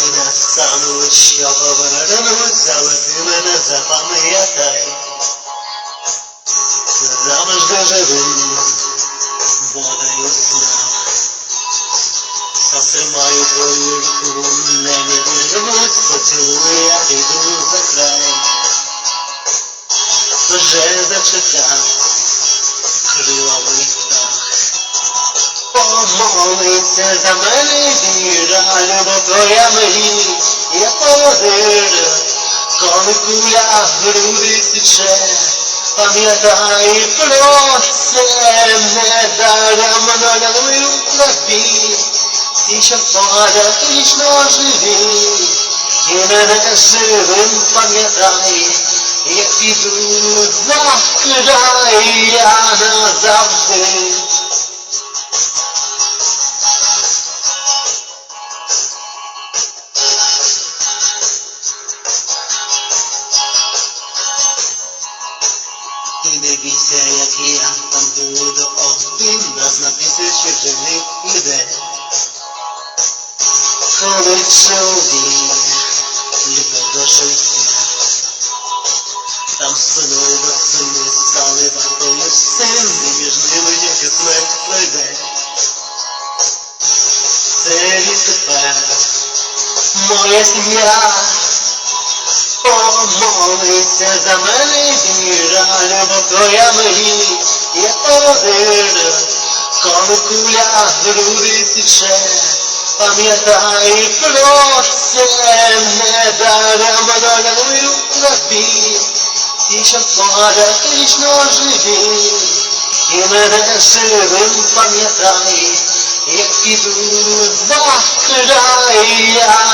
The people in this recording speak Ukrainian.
Я стану, що повернуться, але ти мене запам'ятай. Завжди живим водою снах. Потримаю твою руку, не відірвуть, поцілую, я за край. Вже зачекав Помолиться за мене віра, любов твоя мені, я поводир, коли куля груди січе, пам'ятай про це, не даремно лягли у тобі, ті, що впадять вічно живі, і мене живим пам'ятай, я піду за край, я назавжди. Бійся, як я, там буду один, нас на тисячі живих людей. Коли чоловік любить до життя, там спиною до спини стали вартою син, між ними і смерть пройде. Це відтепер моя сім'я. Помолися за мене, віра, любов твоя мені, я поводир, коли куля в груди січе, пам'ятай про це, не даремно доляною тобі, ті, що вкладять вічно живі, і мене живим пам'ятай, як піду за край, я